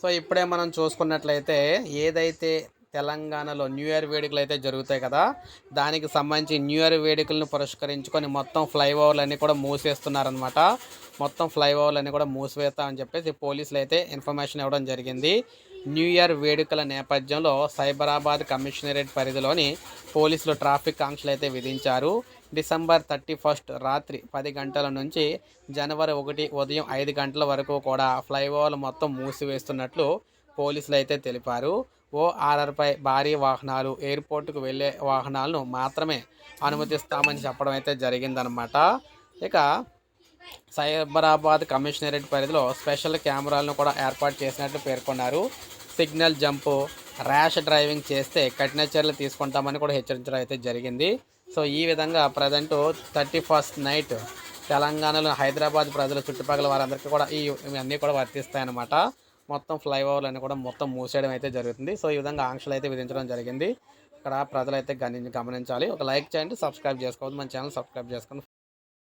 So ఇప్పుడే మనం చూసుకున్నట్లయితే ఏదైతే తెలంగాణలో న్యూ ఇయర్ వేడుకలు అయితే జరుగుతాయి కదా దానికి సంబంధించి న్యూ ఇయర్ వేడుకలను పురస్కరించుకొని మొత్తం ఫ్లైఓవర్లు అన్నీ కూడా మూసేస్తున్నారనమాట మొత్తం ఫ్లైఓవర్లు కూడా మూసివేస్తామని చెప్పేసి పోలీసులు అయితే ఇన్ఫర్మేషన్ ఇవ్వడం జరిగింది. న్యూ ఇయర్ వేడుకల నేపథ్యంలో సైబరాబాద్ కమిషనరేట్ పరిధిలోని పోలీసులు ట్రాఫిక్ ఆంక్షలు అయితే విధించారు. డిసెంబర్ థర్టీ ఫస్ట్ రాత్రి పది గంటల నుంచి జనవరి ఒకటి ఉదయం ఐదు గంటల వరకు కూడా ఫ్లైఓవర్లు మొత్తం మూసివేస్తున్నట్లు పోలీసులు అయితే తెలిపారు. ఓఆర్ఆర్పై భారీ వాహనాలు ఎయిర్పోర్టుకు వెళ్ళే వాహనాలను మాత్రమే అనుమతిస్తామని చెప్పడం అయితే జరిగిందనమాట ఇక సైబరాబాద్ కమిషనరేట్ పరిధిలో స్పెషల్ కెమెరాలను కూడా ఏర్పాటు చేసినట్లు పేర్కొన్నారు. సిగ్నల్ జంపు ర్యాష్ డ్రైవింగ్ చేస్తే కఠిన చర్యలు తీసుకుంటామని కూడా హెచ్చరించడం అయితే జరిగింది. సో ఈ విధంగా ప్రజెంట్ థర్టీ ఫస్ట్ నైట్ తెలంగాణలో హైదరాబాద్ ప్రజల చుట్టుపక్కల వారందరికీ కూడా ఈ ఇవన్నీ కూడా వర్తిస్తాయన్నమాట. మొత్తం ఫ్లైఓవర్లన్నీ కూడా మొత్తం మూసేయడం అయితే జరుగుతుంది. సో ఈ విధంగా ఆంక్షలు అయితే విధించడం జరిగింది. ఇక్కడ ప్రజలైతే గమనించాలి. ఒక లైక్ చేయండి సబ్స్క్రైబ్ చేసుకోవద్దు. మన ఛానల్ సబ్స్క్రైబ్ చేసుకోండి